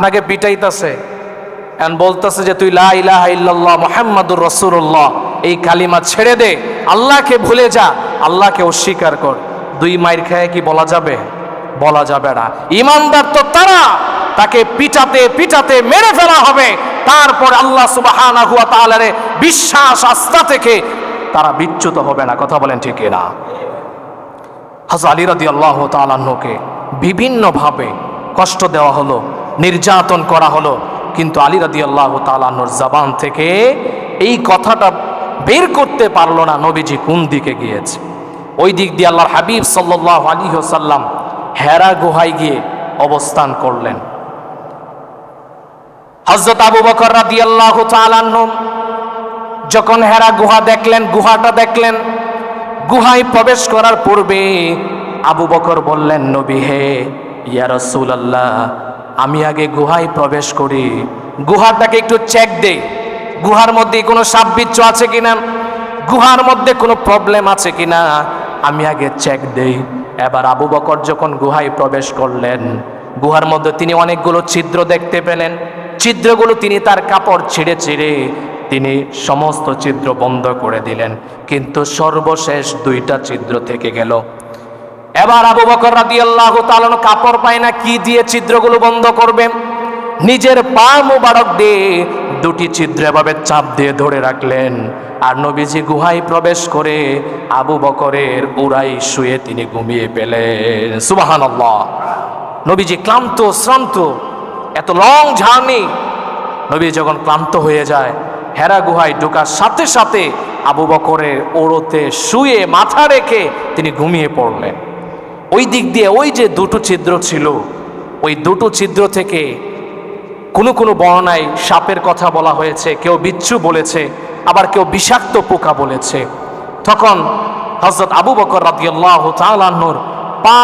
আপনাকে পিটাইতেছে এন্ড বলতেছে যে তুই লা ইলাহা ইল্লাল্লাহ মুহাম্মাদুর রাসূলুল্লাহ, এই কালিমা ছেড়ে দে, আল্লাহকে ভুলে যা, আল্লাহকে অস্বীকার কর। দুই মাইর খায় কি বলা যাবে? বলা যাবে না। ইমানদার তো তারা, তাকে পিটাতে পিটাতে মেরে ফেলা হবে, তারপর আল্লাহ সুবহানাহু ওয়া তাআলার বিশ্বাস, আস্থা থেকে তারা বিচ্যুত হবে না। কথা বলেন ঠিক না হজ আলী রাদি আল্লাহ তালাহকে বিভিন্নভাবে কষ্ট দেওয়া হলো। নির্যাতন করা হলো। কিন্তু আলী রাদি আল্লাহ তালাহর জবান থেকে এই কথাটা বের করতে পারল না, নবীজি কোন দিকে গিয়েছে? ওই দিক দিয়ে আল্লাহর হাবিব সাল্লাহ আলী সাল্লাম হেরা গুহায় গিয়ে অবস্থান করলেন। হজরত আবু বকর রাদি আল্লাহ যখন হেরা গুহা দেখলেন, গুহাটা দেখলেন, গুহায় প্রবেশ করার পূর্বে আবু বকর বললেন, নবী হে, ইয়া রাসূলুল্লাহ আমি আগে গুহায় প্রবেশ করি। গুহাটাকে একটু চেক দেই। গুহার মধ্যে কোনো সাপ বিচ্ছু আছে কিনা? গুহার মধ্যে কোনো প্রবলেম আছে কিনা? আমি আগে চেক দেই। এবার আবু বকর যখন গুহায় প্রবেশ করলেন, গুহার মধ্যে তিনি অনেকগুলো ছিদ্র দেখতে পেলেন। ছিদ্রগুলো তিনি তার কাপড় ছিঁড়ে ছিঁড়ে তিনি সমস্ত ছিদ্র বন্ধ করে দিলেন। কিন্তু সর্বশেষ দুইটা ছিদ্র থেকে গেল। এবার আবু বকর রাদি আল্লাহ তালন কাপড় পায় না কি দিয়ে ছিদ্রগুলো বন্ধ করবে নিজের পা মুবারক দিয়ে দুটি ছিদ্র এভাবে চাপ দিয়ে ধরে রাখলেন। আর নবীজি গুহায় প্রবেশ করে আবু বকরের উড়াই শুয়ে তিনি ঘুমিয়ে পেলেন। সুবাহান নবীজি ক্লান্ত, শ্রান্ত, এত লং জার্নি। নবী যখন ক্লান্ত হয়ে যায়, হেরা গুহায় ঢোকার সাথে সাথে আবু বকরের ওড়োতে শুয়ে মাথা রেখে তিনি ঘুমিয়ে পড়লেন। ওই দিক দিয়ে ওই যে দুটো ছিদ্র ছিল, ওই দুটো ছিদ্র থেকে কোনো কোনো বর্ণায় সাপের কথা বলা হয়েছে, কেউ বিচ্ছু বলেছে, আবার কেউ বিষাক্ত পোকা বলেছে। তখন হজরত আবু বকর রাদিয়াল্লাহু তাআলার পা